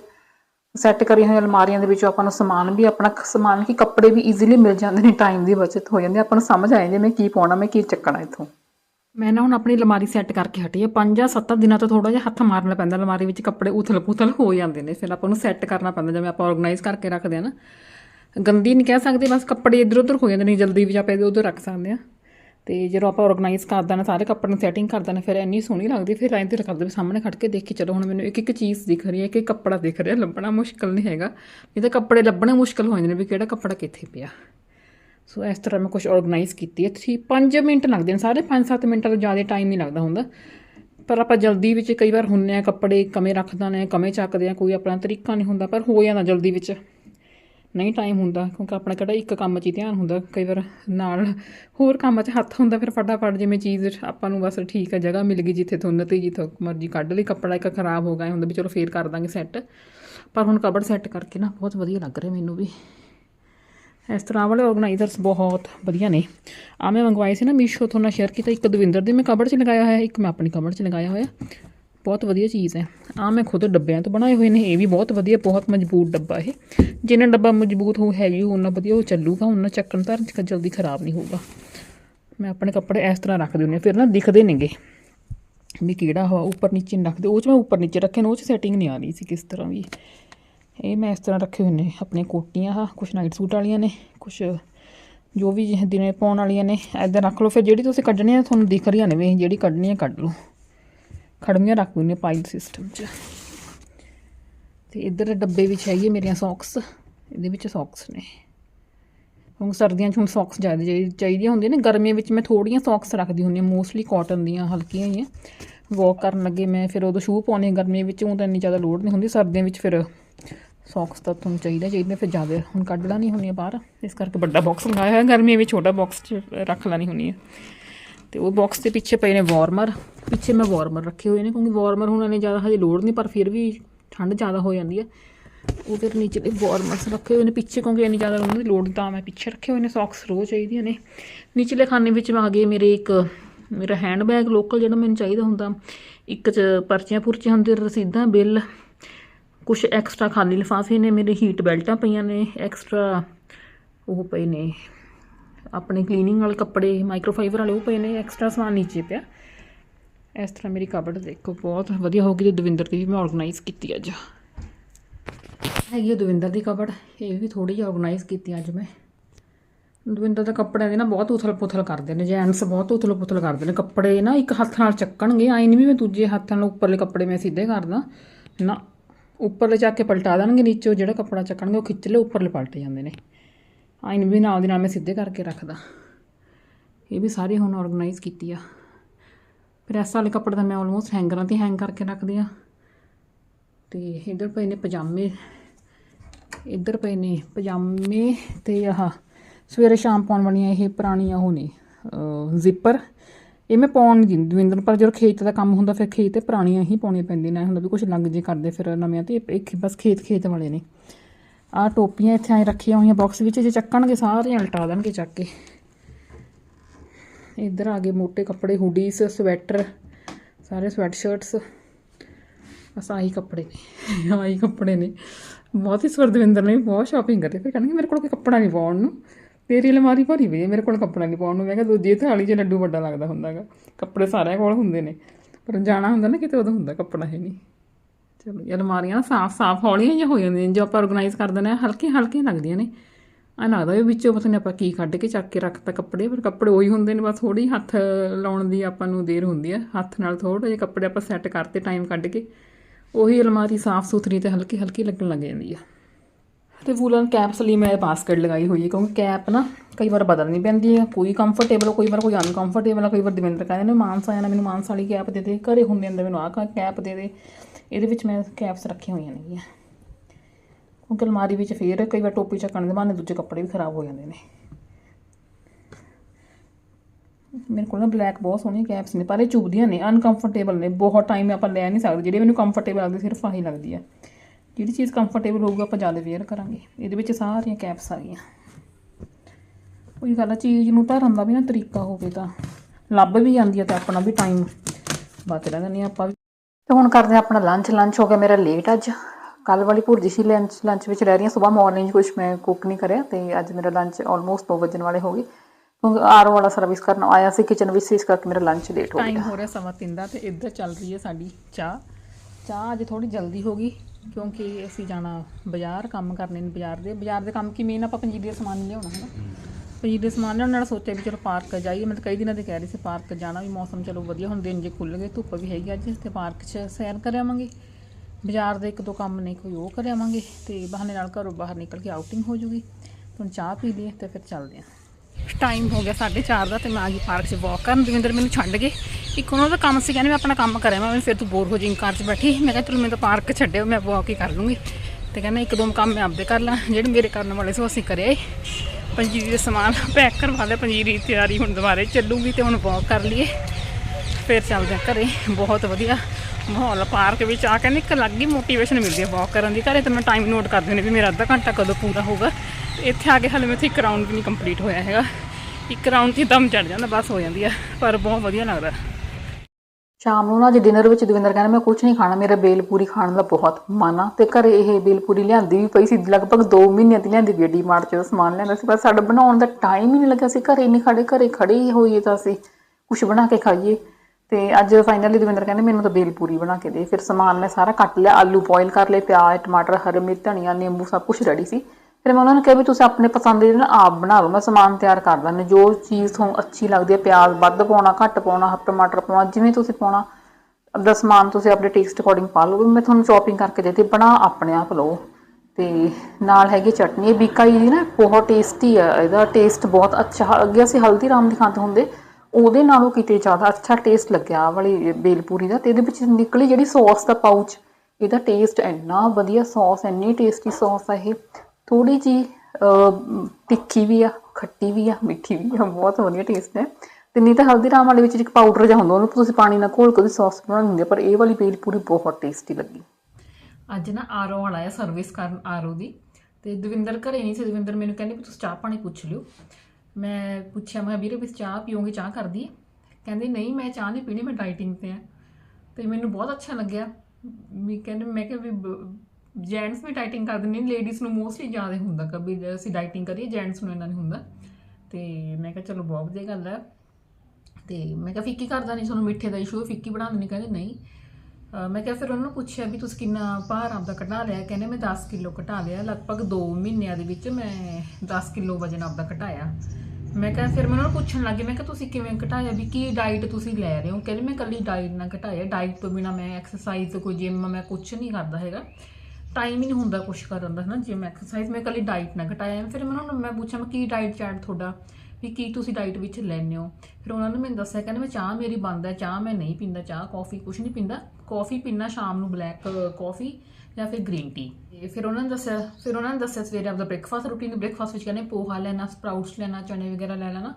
ਸੈੱਟ ਕਰੀ ਹੋਈਆਂ ਅਲਮਾਰੀਆਂ ਦੇ ਵਿੱਚੋਂ ਆਪਾਂ ਨੂੰ ਸਮਾਨ ਵੀ, ਆਪਣਾ ਸਮਾਨ ਕੀ ਕੱਪੜੇ ਵੀ ਈਜ਼ੀਲੀ ਮਿਲ ਜਾਂਦੇ ਨੇ ਟਾਈਮ ਦੀ ਬਚਤ ਹੋ ਜਾਂਦੀ ਆਪਾਂ ਨੂੰ ਸਮਝ ਆ ਜਾਂਦੀ ਮੈਂ ਕੀ ਪਾਉਣਾ, ਮੈਂ ਕੀ ਚੱਕਣਾ ਇੱਥੋਂ। ਮੈਂ ਨਾ ਹੁਣ ਆਪਣੀ ਅਲਮਾਰੀ ਸੈੱਟ ਕਰਕੇ ਹਟੀ ਆ। ਪੰਜ ਜਾਂ ਸੱਤ ਦਿਨਾਂ ਤੋਂ ਥੋੜਾ ਜਿਹਾ ਹੱਥ ਮਾਰਨਾ ਪੈਂਦਾ। ਅਲਮਾਰੀ ਵਿੱਚ ਕੱਪੜੇ ਉਥਲ ਪੁਥਲ ਹੋ ਜਾਂਦੇ ਨੇ। ਫਿਰ ਆਪਾਂ ਨੂੰ ਸੈੱਟ ਕਰਨਾ ਪੈਂਦਾ, ਜਿਵੇਂ ਆਪਾਂ ਆਰਗੇਨਾਈਜ਼ ਕਰਕੇ ਰੱਖਦੇ ਆ ਨਾ। ਗੰਦੀ ਨਹੀਂ ਕਹਿ ਸਕਦੇ, ਬਸ ਕੱਪੜੇ ਇੱਧਰ ਉੱਧਰ ਹੋ ਜਾਂਦੇ ਨੇ। ਜਲਦੀ ਵਿੱਚ ਆਪਾਂ ਇੱਧਰ ਉੱਧਰ ਰੱਖ ਸਕਦੇ ਆ। ਤੇ ਜਦੋਂ ਆਪਾਂ ਆਰਗੇਨਾਈਜ਼ ਕਰਦਾ ਨਾ, ਸਾਰੇ ਕੱਪੜੇ ਨੂੰ ਸੈਟਿੰਗ ਕਰਦਾ ਨਾ, ਫਿਰ ਇੰਨੀ ਸੋਹਣੀ ਲੱਗਦੀ ਫਿਰ ਐਂ ਤੇ ਕਰਦੇ ਵੀ ਸਾਹਮਣੇ ਖੜ ਕੇ ਦੇਖੀ, ਚਲੋ ਹੁਣ ਮੈਨੂੰ ਇੱਕ ਇੱਕ ਚੀਜ਼ ਦਿਖ ਰਹੀ ਹੈ ਕਿ ਕੱਪੜਾ ਦਿਖ ਰਿਹਾ। ਲੱਭਣਾ ਮੁਸ਼ਕਲ ਨਹੀਂ ਹੈਗਾ। ਨਹੀਂ ਤਾਂ ਕੱਪੜੇ ਲੱਭਣੇ ਮੁਸ਼ਕਲ ਹੋ ਜਾਂਦੇ ਨੇ ਵੀ ਕਿਹੜਾ ਕੱਪੜਾ ਕਿੱਥੇ ਪਿਆ। ਸੋ ਇਸ ਤਰ੍ਹਾਂ ਮੈਂ ਕੁਝ ਆਰਗੇਨਾਈਜ਼ ਕੀਤੀ ਹੈ। 3 5 ਮਿੰਟ ਲੱਗਦੇ ਨੇ। ਸਾਰੇ 5-7 ਮਿੰਟਾਂ ਤੋਂ ਜ਼ਿਆਦਾ ਟਾਈਮ ਨਹੀਂ ਲੱਗਦਾ ਹੁੰਦਾ। ਪਰ ਆਪਾਂ ਜਲਦੀ ਵਿੱਚ ਕਈ ਵਾਰ ਹੁੰਨੇ ਆ, ਕੱਪੜੇ ਕਮੇ ਰੱਖਦਾ ਨੇ, ਕਮੇ ਚੱਕਦੇ ਆ, ਕੋਈ ਆਪਣਾ ਤਰੀਕਾ ਨਹੀਂ ਹੁੰਦਾ, ਪਰ ਹੋ ਜਾਂਦਾ ਜਲਦੀ ਵਿੱਚ। ਨਹੀਂ ਟਾਈਮ ਹੁੰਦਾ, ਕਿਉਂਕਿ ਆਪਣਾ ਕਿਹੜਾ ਇੱਕ ਕੰਮ 'ਚ ਹੀ ਧਿਆਨ ਹੁੰਦਾ। ਕਈ ਵਾਰ ਨਾਲ ਹੋਰ ਕੰਮ 'ਚ ਹੱਥ ਹੁੰਦਾ, ਫਿਰ ਫਟਾਫਟ ਜਿਵੇਂ ਚੀਜ਼ ਆਪਾਂ ਨੂੰ ਬਸ ਠੀਕ ਹੈ ਜਗ੍ਹਾ ਮਿਲ ਗਈ ਜਿੱਥੇ ਤੁਹਾਨੂੰ ਤੇ ਜਿੱਥੋਂ ਮਰਜ਼ੀ ਕੱਢ ਲਈ, ਕੱਪੜਾ ਇੱਕ ਖਰਾਬ ਹੋ ਗਿਆ ਹੁੰਦਾ ਵੀ ਚਲੋ ਫੇਰ ਕਰ ਦਾਂਗੇ ਸੈੱਟ ਪਰ ਹੁਣ ਕਬੜ ਸੈੱਟ ਕਰਕੇ ਨਾ, ਬਹੁਤ ਵਧੀਆ ਲੱਗ ਰਿਹਾ ਮੈਨੂੰ ਵੀ। ਇਸ ਤਰ੍ਹਾਂ ਵਾਲੇ ਆਰਗੇਨਾਈਜ਼ਰਸ ਬਹੁਤ ਵਧੀਆ ਨੇ। ਆ ਮੈਂ ਮੰਗਵਾਏ ਸੀ ਨਾ ਮੀਸ਼ੋ ਤੋਂ ਨਾ ਸ਼ੇਅਰ ਕੀਤਾ। ਇੱਕ ਦਵਿੰਦਰ ਦੇ ਮੈਂ ਕਬੜ 'ਚ ਲਗਾਇਆ ਹੋਇਆ, ਇੱਕ ਮੈਂ ਆਪਣੀ ਕਬੜ 'ਚ ਲਗਾਇਆ ਹੋਇਆ। ਬਹੁਤ ਵਧੀਆ ਚੀਜ਼ ਹੈ। ਆ ਮੈਂ ਖੁਦ ਡੱਬਿਆਂ ਤੋਂ ਬਣਾਏ ਹੋਏ ਨੇ, ਇਹ ਵੀ ਬਹੁਤ ਵਧੀਆ, ਬਹੁਤ ਮਜ਼ਬੂਤ ਡੱਬਾ ਇਹ। ਜਿੰਨਾ ਡੱਬਾ ਮਜ਼ਬੂਤ ਹੋ ਹੈਵੀ ਉਹਨਾਂ ਵਧੀਆ ਉਹ ਚੱਲੂਗਾ ਉਹਨਾਂ ਚੱਕਣ ਧਰਨ ਜਲਦੀ ਖਰਾਬ ਨਹੀਂ ਹੋਊਗਾ। ਮੈਂ ਆਪਣੇ ਕੱਪੜੇ ਇਸ ਤਰ੍ਹਾਂ ਰੱਖ ਦਿੰਦੀ ਹਾਂ, ਫਿਰ ਨਾ ਦਿਖਦੇ ਨੇਗੇ ਵੀ ਕਿਹੜਾ ਵਾ ਉੱਪਰ ਨੀਚੇ ਨਹੀਂ ਰੱਖਦੇ। ਉਹ ਚ ਮੈਂ ਉੱਪਰ ਨੀਚੇ ਰੱਖੇ ਨੇ, ਉਹ ਚ ਸੈਟਿੰਗ ਨਹੀਂ ਆ ਰਹੀ ਸੀ ਕਿਸ ਤਰ੍ਹਾਂ ਵੀ। ਇਹ ਮੈਂ ਇਸ ਤਰ੍ਹਾਂ ਰੱਖੇ ਹੋਏ ਨੇ ਆਪਣੀਆਂ ਕੋਟੀਆਂ ਆ, ਕੁਛ ਨਾਈਟ ਸੂਟ ਵਾਲੀਆਂ ਨੇ, ਕੁਛ ਜੋ ਵੀ ਜਿਹੇ ਦਿਨੇ ਪਾਉਣ ਵਾਲੀਆਂ ਨੇ ਐਦਾਂ ਰੱਖ ਲਓ। ਫਿਰ ਜਿਹੜੀ ਤੁਸੀਂ ਕੱਢਣੀ ਆ, ਤੁਹਾਨੂੰ ਦਿਖ ਰਹੀਆਂ ਨੇ ਵੀ ਜਿਹੜੀ ਕੱਢਣੀ ਆ, ਕੱਢ ਲਓ। ਖੜਮੀਆਂ ਰੱਖ ਦਿੰਦੇ ਪਾਈਲ ਸਿਸਟਮ 'ਚ। ਤੇ ਇੱਧਰ ਡੱਬੇ ਵਿੱਚ ਹੈਗੀ ਮੇਰੀਆਂ ਸੌਕਸ ਇਹਦੇ ਵਿੱਚ ਸੌਕਸ ਨੇ। ਹੁਣ ਸਰਦੀਆਂ 'ਚ ਹੁਣ ਸੌਕਸ ਜ਼ਿਆਦਾ ਚਾਹੀਦੀਆਂ ਹੁੰਦੀਆਂ ਨੇ, ਗਰਮੀਆਂ ਵਿੱਚ ਮੈਂ ਥੋੜੀਆਂ ਸੌਕਸ ਰੱਖਦੀ ਹੁੰਦੀ ਹਾਂ ਮੋਸਟਲੀ ਕਾਟਨ ਦੀਆਂ, ਹਲਕੀਆਂ ਹੀ ਆ ਵਾਕ ਕਰਨ ਲੱਗੇ ਮੈਂ, ਫਿਰ ਉਦੋਂ ਸ਼ੂ ਪਾਉਣੇ ਗਰਮੀਆਂ ਵਿੱਚ ਉਹ ਤਾਂ ਇੰਨੀ ਜ਼ਿਆਦਾ ਲੋੜ ਨਹੀਂ ਹੁੰਦੀ, ਸਰਦੀਆਂ ਵਿੱਚ ਫਿਰ ਸੌਕਸ ਤਾਂ ਤੁਹਾਨੂੰ ਚਾਹੀਦਾ ਚਾਹੀਦਾ ਫਿਰ ਜ਼ਿਆਦਾ ਹੁਣ ਕੱਢਣਾ ਨਹੀਂ ਹੁੰਦੀਆਂ ਬਾਹਰ। ਇਸ ਕਰਕੇ ਵੱਡਾ ਬਾਕਸ ਮੰਗਾਇਆ ਹੋਇਆ ਗਰਮੀਆਂ ਵਿੱਚ ਛੋਟਾ ਬਾਕਸ 'ਚ ਰੱਖ ਲੈਣੀ ਹੁੰਦੀ ਹੈ ਤੇ ਉਹ ਬਾਕਸ ਦੇ ਪਿੱਛੇ ਪਏ ਨੇ ਵਾਰਮਰ ਪਿੱਛੇ ਮੈਂ ਵਾਰਮਰ ਰੱਖੇ ਹੋਏ ਨੇ, ਕਿਉਂਕਿ ਵਾਰਮਰ ਹੁਣ ਇੰਨੀ ਜ਼ਿਆਦਾ ਹਜੇ ਲੋੜ ਨਹੀਂ, ਪਰ ਫਿਰ ਵੀ ਠੰਡ ਜ਼ਿਆਦਾ ਹੋ ਜਾਂਦੀ ਹੈ ਉਹ ਫਿਰ ਨੀਚੇ ਦੇ ਵਾਰਮਰਸ ਰੱਖੇ ਹੋਏ ਨੇ, ਪਿੱਛੇ ਕਿਉਂਕਿ ਇੰਨੀ ਜ਼ਿਆਦਾ ਉਹਨਾਂ ਦੀ ਲੋੜ ਤਾਂ ਮੈਂ ਪਿੱਛੇ ਰੱਖੇ ਹੋਏ ਨੇ ਸੌਕਸ ਰੋਜ਼ ਚਾਹੀਦੀਆਂ ਨੇ। ਨੀਚਲੇ ਖਾਨੇ ਵਿੱਚ ਮੈਂ ਆ ਗਏ ਮੇਰੇ ਇੱਕ, ਮੇਰਾ ਹੈਂਡ ਬੈਗ ਲੋਕਲ ਜਿਹੜਾ ਮੈਨੂੰ ਚਾਹੀਦਾ ਹੁੰਦਾ, ਇੱਕ ਚ ਪਰਚੀਆਂ ਪੁਰਚੀਆਂ ਹੁੰਦੇ ਰਸੀਦਾਂ, ਬਿੱਲ ਕੁਝ ਐਕਸਟਰਾ ਖਾਲੀ ਲਿਫਾਫੇ ਨੇ, ਮੇਰੇ ਹੀਟ ਬੈਲਟਾਂ ਪਈਆਂ ਨੇ ਐਕਸਟਰਾ ਉਹ ਪਏ ਨੇ, ਆਪਣੇ ਕਲੀਨਿੰਗ ਵਾਲੇ ਕੱਪੜੇ ਮਾਈਕਰੋਫਾਈਬਰ ਵਾਲੇ ਉਹ ਪਏ ਨੇ ਐਕਸਟਰਾ ਸਮਾਨ ਨੀਚੇ ਪਿਆ। ਇਸ ਤਰ੍ਹਾਂ ਮੇਰੀ ਕਬੜ ਦੇਖੋ, ਬਹੁਤ ਵਧੀਆ ਹੋ ਗਈ ਤੇ ਦਵਿੰਦਰ ਦੀ ਵੀ ਮੈਂ ਆਰਗੇਨਾਈਜ਼ ਕੀਤੀ ਅੱਜ। ਹੈਗੀ ਹੈ ਦਵਿੰਦਰ ਦੀ ਕਬੜ ਇਹ ਵੀ ਥੋੜੀ ਜਿਹੀ ਆਰਗੇਨਾਈਜ਼ ਕੀਤੀ ਅੱਜ ਮੈਂ। ਦਵਿੰਦਰ ਦਾ ਕੱਪੜਿਆਂ ਦੇ ਨਾ ਬਹੁਤ ਉਥਲ ਪੁਥਲ ਕਰਦੇ ਨੇ, ਜੈਂਟਸ ਬਹੁਤ ਉਥਲ ਪੁਥਲ ਕਰਦੇ ਨੇ, ਕੱਪੜੇ ਨਾ ਇੱਕ ਹੱਥ ਨਾਲ ਚੱਕਣਗੇ ਆਈ ਨਹੀਂ ਵੀ ਮੈਂ ਦੂਜੇ ਹੱਥ ਨਾਲ ਉੱਪਰਲੇ ਕੱਪੜੇ ਮੈਂ ਸਿੱਧੇ ਕਰਦਾ। ਨਾ ਉੱਪਰਲੇ ਚੱਕ ਕੇ ਪਲਟਾ ਦੇਣਗੇ, ਨੀਚੇ ਜਿਹੜਾ ਕੱਪੜਾ ਚੱਕਣਗੇ ਉਹ ਖਿੱਚ ਲੈ ਉੱਪਰਲੇ ਪਲਟ ਜਾਂਦੇ ਨੇ। ਆਈ ਵੀ ਨਾਲ ਦੀ ਨਾਲ ਮੈਂ ਸਿੱਧੇ ਕਰਕੇ ਰੱਖਦਾ। ਇਹ ਵੀ ਸਾਰੇ ਹੁਣ ਆਰਗੇਨਾਈਜ਼ ਕੀਤੀ ਆ। ਪ੍ਰੈਸ ਵਾਲੇ ਕੱਪੜੇ ਤਾਂ ਮੈਂ ਆਲਮੋਸਟ ਹੈਂਗਰਾਂ ਤੇ ਹੈਂਗ ਕਰਕੇ ਰੱਖਦੀ ਆ। ਤੇ ਇੱਧਰ ਪਏ ਨੇ ਪਜਾਮੇ। ਇੱਧਰ ਪਏ ਨੇ ਪਜਾਮੇ ਤੇ ਆਹ ਸਵੇਰੇ ਸ਼ਾਮ ਪਾਉਣ ਵਾਲੀਆਂ ਇਹ ਪੁਰਾਣੀਆਂ ਉਹ ਨੇ ਜ਼ਿੱਪਰ ਇਹ ਮੈਂ ਪਾਉਣ ਨਹੀਂ ਦਿੰਦੀ। ਦਵਿੰਦਰ ਨੂੰ, ਪਰ ਜਦੋਂ ਖੇਤ ਦਾ ਕੰਮ ਹੁੰਦਾ ਫਿਰ ਖੇਤ ਤੇ ਪੁਰਾਣੀਆਂ ਹੀ ਪਾਉਣੀਆਂ ਪੈਂਦੀਆਂ ਨੇ। ਹੁੰਦਾ ਵੀ ਕੁਝ ਲੱਗ ਜੇ ਕਰਦੇ ਫਿਰ ਨਵਿਆਂ ਤੇ ਇਹ ਖੇ- ਬਸ ਖੇਤ ਖੇਤ ਵਾਲੇ ਨੇ। ਆਹ ਟੋਪੀਆਂ ਇੱਥੇ ਐਂ ਰੱਖੀਆਂ ਹੋਈਆਂ ਬਾਕਸ ਵਿੱਚ ਜੇ ਚੱਕਣਗੇ ਸਾਰੀਆਂ ਉਲਟਾ ਦੇਣਗੇ ਚੱਕ ਕੇ। ਇੱਧਰ ਆ ਗਏ ਮੋٹے ਕੱਪੜੇ ਹੁਡੀਸ ਸਵੈਟਰ ਸਾਰੇ ਸਵੈਟ ਸ਼ਰਟਸ ਬਸ ਆਹੀ ਕੱਪੜੇ ਨੇ। ਆਹੀ ਕੱਪੜੇ ਨੇ। ਬਹੁਤ ਹੀ ਸਵਰਦਵਿੰਦਰ ਨੇ ਵੀ ਬਹੁਤ ਸ਼ਾਪਿੰਗ ਕਰਦੇ ਫਿਰ ਕਹਿੰਦੇ ਮੇਰੇ ਕੋਲ ਕੋਈ ਕੱਪੜਾ ਨਹੀਂ ਪਾਉਣ ਨੂੰ। ਤੇਰੀ ਅਲਮਾਰੀ ਭਰੀ ਪਈ ਹੈ, ਮੇਰੇ ਕੋਲ ਕੱਪੜਾ ਨਹੀਂ ਪਾਉਣ ਨੂੰ। ਮੈਂ ਕਿਹਾ ਦੂਜੀ ਥਾਲੀ 'ਚ ਲੱਡੂ ਵੱਡਾ ਲੱਗਦਾ ਹੁੰਦਾਗਾ। ਕੱਪੜੇ ਸਾਰਿਆਂ ਕੋਲ ਹੁੰਦੇ ਨੇ। ਪਰ ਜਾਣਾ ਹੁੰਦਾ ਨਾ ਕਿਤੇ, ਉਦੋਂ ਹੁੰਦਾ ਕੱਪੜਾ ਹੈ ਨਹੀਂ। ਚਲੋ ਇਹ ਅਲਮਾਰੀਆਂ ਸਾਫ਼ ਸਾਫ਼ ਹੌਲੀਆਂ ਜਿਹੀਆਂ ਹੋ ਜਾਂਦੀਆਂ ਜੋ ਆਪਾਂ ਆਰਗੇਨਾਈਜ਼ ਕਰ ਦਿੰਦੇ ਆ ਹਲਕੀਆਂ ਹਲਕੀਆਂ ਲੱਗਦੀਆਂ ਨੇ। ਆ ਲੱਗਦਾ ਵੀ ਵਿੱਚੋਂ ਪਤਾ ਨਹੀਂ ਆਪਾਂ ਕੀ ਕੱਢ ਕੇ ਚੱਕ ਕੇ ਰੱਖਤਾ ਕੱਪੜੇ, ਪਰ ਕੱਪੜੇ ਉਹੀ ਹੁੰਦੇ ਨੇ, ਬਸ ਥੋੜੀ ਹੱਥ ਲਾਉਣ ਦੀ ਆਪਾਂ ਨੂੰ ਦੇਰ ਹੁੰਦੀ ਆ। ਹੱਥ ਨਾਲ ਥੋੜੇ ਜਿਹੇ ਕੱਪੜੇ ਆਪਾਂ ਸੈੱਟ ਕਰਤੇ ਟਾਈਮ ਕੱਢ ਕੇ, ਉਹੀ ਅਲਮਾਰੀ ਸਾਫ਼ ਸੁਥਰੀ ਤੇ ਹਲਕੀ ਹਲਕੀ ਲੱਗਣ ਲੱਗ ਜਾਂਦੀ ਆ। ਤੇ ਵੂਲਨ ਕੈਪਸ ਲਈ ਮੈਂ ਬਾਸਕਟ ਲਗਾਈ ਹੋਈ ਹੈ, ਕਿਉਂਕਿ ਕੈਪ ਨਾ ਕਈ ਵਾਰ ਬਦਲਣੀ ਪੈਂਦੀ ਹੈ। ਕੋਈ ਕੰਫਰਟੇਬਲ ਕੋਈ ਵਾਰ ਕੋਈ ਅਨਕੰਫਰਟੇਬਲ ਆ, ਕਈ ਵਾਰ ਦਵਿੰਦਰ ਕਹਿੰਦੇ ਨੇ, ਮਾਨਸਾ ਆਇਆ ਨਾ, ਮੈਨੂੰ ਮਾਨਸਾ ਵਾਲੀ ਕੈਪ ਦੇ ਦੇ, ਘਰੇ ਹੁੰਦੇ ਹੁੰਦੇ ਮੈਨੂੰ ਆਹ ਕੈਪ ਦੇ ਦੇ। ਇਹਦੇ ਵਿੱਚ ਮੈਂ ਕੈਪਸ ਰੱਖੀਆਂ ਹੋਈਆਂ ਨੇਗੀਆਂ। ਕਿਉਂਕਿ ਅਲਮਾਰੀ ਵਿੱਚ ਫੇਰ ਕਈ ਵਾਰ ਟੋਪੀ ਚੱਕਣ ਦੇ ਬਹਾਨੇ ਦੂਜੇ ਕੱਪੜੇ ਵੀ ਖਰਾਬ ਹੋ ਜਾਂਦੇ ਨੇ। ਮੇਰੇ ਕੋਲ ਨਾ ਬਲੈਕ ਬਹੁਤ ਸੋਹਣੀਆਂ ਕੈਪਸ ਨੇ, ਪਰ ਇਹ ਚੁਭਦੀਆਂ ਨੇ ਅਨਕੰਫਰਟੇਬਲ ਨੇ। ਬਹੁਤ ਟਾਈਮ ਆਪਾਂ ਲੈ ਨਹੀਂ ਸਕਦੇ। ਜਿਹੜੇ ਮੈਨੂੰ ਕੰਫਰਟੇਬਲ ਲੱਗਦੀ, ਸਿਰਫ ਆਹੀ ਲੱਗਦੀ ਆ। ਜਿਹੜੀ ਚੀਜ਼ ਕੰਫਰਟੇਬਲ ਹੋਊਗਾ ਆਪਾਂ ਜ਼ਿਆਦਾ ਵੇਅਰ ਕਰਾਂਗੇ। ਇਹਦੇ ਵਿੱਚ ਸਾਰੀਆਂ ਕੈਪਸ ਆ ਗਈਆਂ। ਉਹੀ ਗੱਲ ਆ ਚੀਜ਼ ਨੂੰ ਧਰਨ ਦਾ ਵੀ ਨਾ ਤਰੀਕਾ ਹੋਵੇ ਤਾਂ। ਲੱਭ ਵੀ ਜਾਂਦੀ ਆ ਤੇ ਆਪਣਾ ਵੀ ਟਾਈਮ ਬਚਦਾ ਨਹੀਂ ਆਪਾਂ ਵੀ ਤੇ ਹੁਣ ਕਰਦੇ ਹਾਂ ਆਪਣਾ ਲੰਚ ਲੰਚ ਹੋ ਗਿਆ ਮੇਰਾ ਲੇਟ ਅੱਜ। ਕੱਲ ਵਾਲੀ ਭੁਰਜੀ ਸੀ ਲੰਚ ਲੰਚ ਵਿੱਚ ਰਹਿ ਰਹੀਆਂ ਸਵੇਰ ਮਾਰਨਿੰਗ ਕੁਝ ਮੈਂ ਕੁੱਕ ਨਹੀਂ ਕਰਿਆ ਤੇ ਅੱਜ ਮੇਰਾ ਲੰਚ ਆਲਮੋਸਟ 2 ਵਜਣ ਵਾਲੇ ਹੋ ਗਏ। ਕਿਉਂਕਿ ਆਰਓ ਵਾਲਾ ਸਰਵਿਸ ਕਰਨ ਆਇਆ ਸੀ ਕਿਚਨ ਵਿੱਚ ਇਸ ਕਰਕੇ ਮੇਰਾ ਲੰਚ ਲੇਟ ਹੋ ਗਿਆ। ਟਾਈਮ ਹੋ ਰਿਹਾ ਸਵਾ ਤਿੰਨ ਦਾ ਤੇ ਇੱਧਰ ਚੱਲ ਰਹੀ ਹੈ ਸਾਡੀ ਚਾਹ। ਚਾਹ ਅੱਜ ਥੋੜੀ ਜਲਦੀ ਹੋ ਗਈ। ਕਿਉਂਕਿ ਅਸੀਂ ਜਾਣਾ ਬਾਜ਼ਾਰ, ਕੰਮ ਕਰਨੇ ਨੇ ਬਾਜ਼ਾਰ ਦੇ। ਬਾਜ਼ਾਰ ਦੇ ਕੰਮ ਕੀ ਮੇਨ ਆਪਾਂ ਪੰਜੀਰੀ ਦਾ ਸਮਾਨ ਨਹੀਂ ਲਿਆਉਣਾ ਹੈ ਨਾ ਪੰਜੀਰੀ ਦੇ ਸਮਾਨ ਲਿਆਉਣ ਨਾਲ ਸੋਚਿਆ ਵੀ ਚਲੋ ਪਾਰਕ ਜਾਈਏ। ਮੈਂ ਤਾਂ ਕਈ ਦਿਨਾਂ ਦੇ ਕਹਿ ਰਹੀ ਸੀ ਪਾਰਕ ਜਾਣਾ ਵੀ ਮੌਸਮ ਚਲੋ ਵਧੀਆ ਹੁਣ ਦਿਨ ਜੇ ਖੁੱਲ ਗਏ ਧੁੱਪ ਵੀ ਹੈਗੀ ਅੱਜ, ਤੇ ਪਾਰਕ 'ਚ ਸੈਰ ਕਰ ਆਵਾਂਗੇ। ਬਾਜ਼ਾਰ ਦੇ ਇੱਕ ਦੋ ਕੰਮ ਨੇ, ਕੋਈ ਉਹ ਕਰ ਆਵਾਂਗੇ, ਤੇ ਬਹਾਨੇ ਨਾਲ ਘਰੋਂ ਬਾਹਰ ਨਿਕਲ ਕੇ ਆਊਟਿੰਗ ਹੋ ਜੂਗੀ। ਹੁਣ ਚਾਹ ਪੀ ਲਈਏ ਤੇ ਫਿਰ ਚੱਲਦੇ ਆਂ ਟਾਈਮ ਹੋ ਗਿਆ 4:30 ਦਾ ਤੇ ਮੈਂ ਆ ਗਈ ਪਾਰਕ 'ਚ ਵਾਕ ਕਰਨ। ਦਵਿੰਦਰ ਮੈਨੂੰ ਛੱਡ ਗਏ। ਇੱਕ ਉਹਨਾਂ ਦਾ ਕੰਮ ਸੀ ਕਹਿੰਦੇ ਮੈਂ ਆਪਣਾ ਕੰਮ ਕਰਿਆ, ਮੈਂ ਫਿਰ ਤੂੰ ਬੋਰ ਹੋ ਜਾਈਂ ਕਾਰ 'ਚ ਬੈਠੀ। ਮੈਂ ਕਿਹਾ ਚਲੋ ਮੈਨੂੰ ਤਾਂ ਪਾਰਕ ਛੱਡਿਓ, ਮੈਂ ਵਾਕ ਹੀ ਕਰ ਲੂੰਗੀ। ਤੇ ਕਹਿੰਦਾ ਇੱਕ ਦੋ ਕੰਮ ਮੈਂ ਆਪਦੇ ਕਰ ਲਾਂ, ਜਿਹੜੇ ਮੇਰੇ ਕਰਨ ਵਾਲੇ ਸੀ ਉਹ ਅਸੀਂ ਕਰਿਆ ਪੰਜੀਰੀ ਦੇ ਸਮਾਨ ਪੈਕ ਕਰਵਾ ਲਿਆ, ਪੰਜੀਰੀ ਦੀ ਤਿਆਰੀ ਹੁਣ ਦੁਬਾਰੇ ਚੱਲੂਗੀ ਤੇ ਹੁਣ ਵਾਕ ਕਰ ਲਈਏ। ਫਿਰ ਚੱਲਦੇ ਹਾਂ ਘਰੇ, ਬਹੁਤ ਵਧੀਆ ਮਾਹੌਲ ਪਾਰਕ ਵਿੱਚ। ਆ ਕੇ ਇੱਕ ਅਲੱਗ ਹੀ ਮੋਟੀਵੇਸ਼ਨ ਮਿਲਦੀ ਹੈ ਵਾਕ ਕਰਨ ਦੀ, ਘਰੇ ਤਾਂ ਮੈਂ ਟਾਈਮ ਨੋਟ ਕਰਦੀ ਹੁੰਦੀ ਵੀ ਮੇਰਾ ਅੱਧਾ ਘੰਟਾ ਕਦੋਂ ਪੂਰਾ ਹੋਊਗਾ। ਇੱਥੇ ਆ ਕੇ ਹਲੇ ਮੇਰੇ ਇੱਕ ਰਾਊਂਡ ਵੀ ਨਹੀਂ ਕੰਪਲੀਟ ਹੋਇਆ ਹੈਗਾ। ਇੱਕ ਰਾਊਂਡ 'ਚ ਦਮ ਚੜ ਜਾਂਦਾ, ਬਸ ਹੋ ਜਾਂਦੀ ਆ, ਪਰ ਬਹੁਤ ਵਧੀਆ ਲੱਗਦਾ। ਸ਼ਾਮ ਨੂੰ ਨਾ ਅੱਜ ਡਿਨਰ ਵਿੱਚ ਦਵਿੰਦਰ ਕਹਿੰਦਾ ਮੈਂ ਕੁਝ ਨਹੀਂ ਖਾਣਾ, ਮੇਰਾ ਬੇਲਪੂਰੀ ਖਾਣ ਦਾ ਬਹੁਤ ਮਨ ਆ ਤੇ ਘਰੇ ਇਹ ਬੇਲਪੂਰੀ ਲਿਆਂਦੀ ਵੀ ਪਈ ਸੀ, ਲਗਭਗ 2 ਮਹੀਨੇ ਦੀ ਲਿਆਂਦੀ ਵੀ ਡੀਮਾਰਟ ਚੋਂ ਸਮਾਨ ਲਿਆਂਦਾ ਸੀ, ਪਰ ਸਾਡਾ ਬਣਾਉਣ ਦਾ ਟਾਈਮ ਹੀ ਨਹੀਂ ਲੱਗਾ ਸੀ, ਘਰੇ ਨਹੀਂ ਖੜੇ ਘਰੇ ਖੜੇ ਹੀ ਹੋਈਏ ਤਾਂ ਅਸੀਂ ਕੁਝ ਬਣਾ ਕੇ ਖਾਈਏ। ਤੇ ਅੱਜ ਫਾਈਨਲੀ ਦਵਿੰਦਰ ਕਹਿੰਦੇ ਮੈਨੂੰ ਤਾਂ ਬੇਲਪੂਰੀ ਬਣਾ ਕੇ ਦੇ, ਫਿਰ ਸਮਾਨ ਮੈਂ ਸਾਰਾ ਕੱਟ ਲਿਆ, ਆਲੂ ਬੋਇਲ ਕਰ ਲਏ, ਪਿਆਜ਼, ਟਮਾਟਰ, ਹਰੀ ਮਿਰਚ, ਧਨੀਆ, ਨਿੰਬੂ ਸਭ ਕੁਝ ਰੈਡੀ ਸੀ। ਫਿਰ ਮੈਂ ਉਹਨਾਂ ਨੂੰ ਕਿਹਾ ਵੀ ਤੁਸੀਂ ਆਪਣੇ ਪਸੰਦ ਦੇ ਨਾਲ ਆਪ ਬਣਾ ਲਓ ਮੈਂ ਸਮਾਨ ਤਿਆਰ ਕਰ ਦਿੰਦਾ ਜੋ ਚੀਜ਼ ਤੁਹਾਨੂੰ ਅੱਛੀ ਲੱਗਦੀ ਹੈ, ਪਿਆਜ਼ ਵੱਧ ਪਾਉਣਾ, ਘੱਟ ਪਾਉਣਾ ਟਮਾਟਰ ਪਾਉਣਾ, ਜਿਵੇਂ ਤੁਸੀਂ ਪਾਉਣਾ ਅੱਧਾ ਸਮਾਨ ਤੁਸੀਂ ਆਪਣੇ ਟੇਸਟ ਅਕੋਰਡਿੰਗ ਪਾ ਲਓ ਮੈਂ ਤੁਹਾਨੂੰ ਚੌਪਿੰਗ ਕਰਕੇ ਦੇਤੀ, ਬਣਾ ਆਪਣੇ ਆਪ ਲਓ। ਤੇ ਨਾਲ ਹੈਗੀ ਚਟਨੀ, ਇਹ ਬੀਕਾਈ ਦੀ ਨਾ ਬਹੁਤ ਟੇਸਟੀ ਆ, ਇਹਦਾ ਟੇਸਟ ਬਹੁਤ ਅੱਛਾ, ਅੱਗੇ ਅਸੀਂ ਹਲਦੀਰਾਮ ਦੀ ਖਾਂਦੇ ਹੁੰਦੇ, ਉਹਦੇ ਨਾਲੋਂ ਕਿਤੇ ਜ਼ਿਆਦਾ ਅੱਛਾ ਟੇਸਟ ਲੱਗਿਆ ਆਹ ਵਾਲੀ ਬੇਲਪੂਰੀ ਦਾ। ਤੇ ਇਹਦੇ ਵਿੱਚ ਨਿਕਲੀ ਜਿਹੜੀ ਸੌਸ ਦਾ ਪਾਊਚ ਇਹਦਾ ਟੇਸਟ ਇੰਨਾ ਵਧੀਆ ਸੌਸ ਇੰਨੀ ਟੇਸਟੀ ਸੌਸ ਆ ਇਹ। ਥੋੜੀ ਜੀ ਤਿੱਖੀ ਵੀ ਆ ਖੱਟੀ ਵੀ ਆ ਮਿੱਠੀ ਵੀ ਆ ਬਹੁਤ ਵਧੀਆ ਟੇਸਟ ਹੈ ਤੇ ਨਹੀਂ ਤਾਂ ਹਲਦੀਰਾਮ ਵਾਲੇ ਵਿੱਚ ਇੱਕ ਪਾਊਡਰ ਜਿਹਾ ਹੁੰਦਾ ਉਹਨੂੰ ਤੁਸੀਂ ਪਾਣੀ ਨਾਲ ਘੋਲ ਕੇ ਉਹਦੀ ਸੌਸ ਬਣਾਉਣੀ ਹੁੰਦੀ ਪਰ ਇਹ ਵਾਲੀ ਬੇਲਪੂਰੀ ਬਹੁਤ ਟੇਸਟੀ ਲੱਗੀ। ਅੱਜ ਨਾ ਆਰਓ ਵਾਲਾ ਆ ਸਰਵਿਸ ਕਰਨ ਆਰਓ ਦੀ। ਤੇ ਦਵਿੰਦਰ ਘਰੇ ਨਹੀਂ ਸੀ ਦਵਿੰਦਰ ਮੈਨੂੰ ਕਹਿੰਦੇ ਵੀ ਤੁਸੀਂ ਚਾਹ ਪਾਣੀ ਪੁੱਛ ਲਿਓ। ਮੈਂ ਪੁੱਛਿਆ ਮੈਂ ਕਿਹਾ, ਵੀਰੇ ਵੀ ਚਾਹ ਪੀਓਗੇ ਚਾਹ ਕਰਦੀ ਹੈ ਕਹਿੰਦੇ ਨਹੀਂ ਮੈਂ ਚਾਹ ਨਹੀਂ ਪੀਣੀ ਮੈਂ ਡਾਈਟਿੰਗ ਤੇ ਆ। ਤੇ ਮੈਨੂੰ ਬਹੁਤ ਅੱਛਾ ਲੱਗਿਆ। ਵੀ ਕਹਿੰਦੇ ਮੈਂ ਕਿਹਾ ਵੀ ਜੈਂਟਸ ਵੀ ਡਾਈਟਿੰਗ ਕਰਦੇ ਨੇ ਲੇਡੀਜ਼ ਨੂੰ ਮੋਸਟਲੀ ਜ਼ਿਆਦਾ ਹੁੰਦਾ ਕभी ਜੇ ਅਸੀਂ ਡਾਈਟਿੰਗ ਕਰੀਏ ਜੈਂਟਸ ਨੂੰ ਇੰਨਾ ਨਹੀਂ ਹੁੰਦਾ। ਤੇ ਮੈਂ ਕਿਹਾ ਚਲੋ ਬਹੁਤ ਵਧੀਆ ਗੱਲ ਹੈ। ਤੇ ਮੈਂ ਕਿਹਾ ਫਿੱਕੀ ਕਰਦਾ ਨਹੀਂ, ਤੁਹਾਨੂੰ ਮਿੱਠੇ ਦਾ ਇਸ਼ੂ ਫਿੱਕੀ ਬਣਾ ਦਿੰਦੀ ਕਹਿੰਦੇ ਨਹੀਂ। ਮੈਂ ਕਿਹਾ ਫਿਰ ਉਹਨਾਂ ਨੂੰ ਪੁੱਛਿਆ ਵੀ ਤੁਸੀਂ ਕਿੰਨਾ ਭਾਰ ਆਪਦਾ ਘਟਾ ਲਿਆ? ਕਹਿੰਦੇ ਮੈਂ 10 ਕਿਲੋ ਘਟਾ ਲਿਆ, ਲਗਭਗ 2 ਮਹੀਨਿਆਂ ਦੇ ਵਿੱਚ ਮੈਂ 10 ਕਿਲੋ ਵਜਨ ਆਪਦਾ ਘਟਾਇਆ। ਮੈਂ ਕਿਹਾ ਫਿਰ ਮੈਂ ਉਹਨਾਂ ਨੂੰ ਪੁੱਛਣ ਲੱਗੀ, ਮੈਂ ਕਿਹਾ ਤੁਸੀਂ ਕਿਵੇਂ ਘਟਾਇਆ? ਵੀ ਕੀ ਡਾਈਟ ਤੁਸੀਂ ਲੈ ਰਹੇ ਹੋ? ਕਹਿੰਦੇ ਮੈਂ ਕੱਲੀ ਡਾਈਟ ਨਾ ਘਟਾਇਆ। ਡਾਈਟ ਤੋਂ ਬਿਨਾ ਮੈਂ ਐਕਸਰਸਾਈਜ਼ ਕੋਈ ਜਿਮ ਮੈਂ ਕੁਝ ਨਹੀਂ ਕਰਦਾ ਹੈਗਾ। ਟਾਈਮ ਹੀ ਨਹੀਂ ਹੁੰਦਾ ਕੁਛ ਕਰਨ ਦਾ, ਹਨਾ? ਜਿਮ ਐਕਸਰਸਾਈਜ਼ ਮੈਂ ਕੱਲੀ ਡਾਈਟ ਨਾ ਘਟਾਇਆ, ਫਿਰ ਮੈਂ ਉਹਨਾਂ ਨੂੰ, ਮੈਂ ਪੁੱਛਿਆ, ਮੈਂ ਕੀ ਡਾਈਟ ਚਾਰਟ ਤੁਹਾਡਾ? ਵੀ ਕੀ ਤੁਸੀਂ ਡਾਈਟ ਵਿੱਚ ਲੈਂਦੇ ਹੋ? ਫਿਰ ਉਹਨਾਂ ਨੇ ਮੈਨੂੰ ਦੱਸਿਆ, ਕਹਿੰਦੇ, ਮੈਂ ਚਾਹ ਮੇਰੀ ਬੰਦ ਹੈ, ਚਾਹ ਮੈਂ ਨਹੀਂ ਪੀਂਦਾ, ਚਾਹ ਕਾਫੀ ਕੁਝ ਨਹੀਂ ਪੀਂਦਾ ਕਾਫੀ ਪੀਣਾ ਸ਼ਾਮ ਨੂੰ ਬਲੈਕ ਕਾਫੀ ਜਾਂ ਫਿਰ ਗ੍ਰੀਨ ਟੀ ਤੇ ਫਿਰ ਉਹਨਾਂ ਨੇ ਦੱਸਿਆ, ਫਿਰ ਉਹਨਾਂ ਨੇ ਦੱਸਿਆ ਸਵੇਰੇ ਆਪਦਾ ਬ੍ਰੇਕਫਾਸਟ ਰੂਟੀਨ ਬ੍ਰੇਕਫਾਸਟ ਵਿੱਚ ਕਹਿੰਦੇ ਪੋਹਾ ਲੈਣਾ ਸਪਰਾਊਟਸ ਲੈਣਾ, ਚਨੇ ਵਗੈਰਾ ਲੈ ਲੈਣਾ,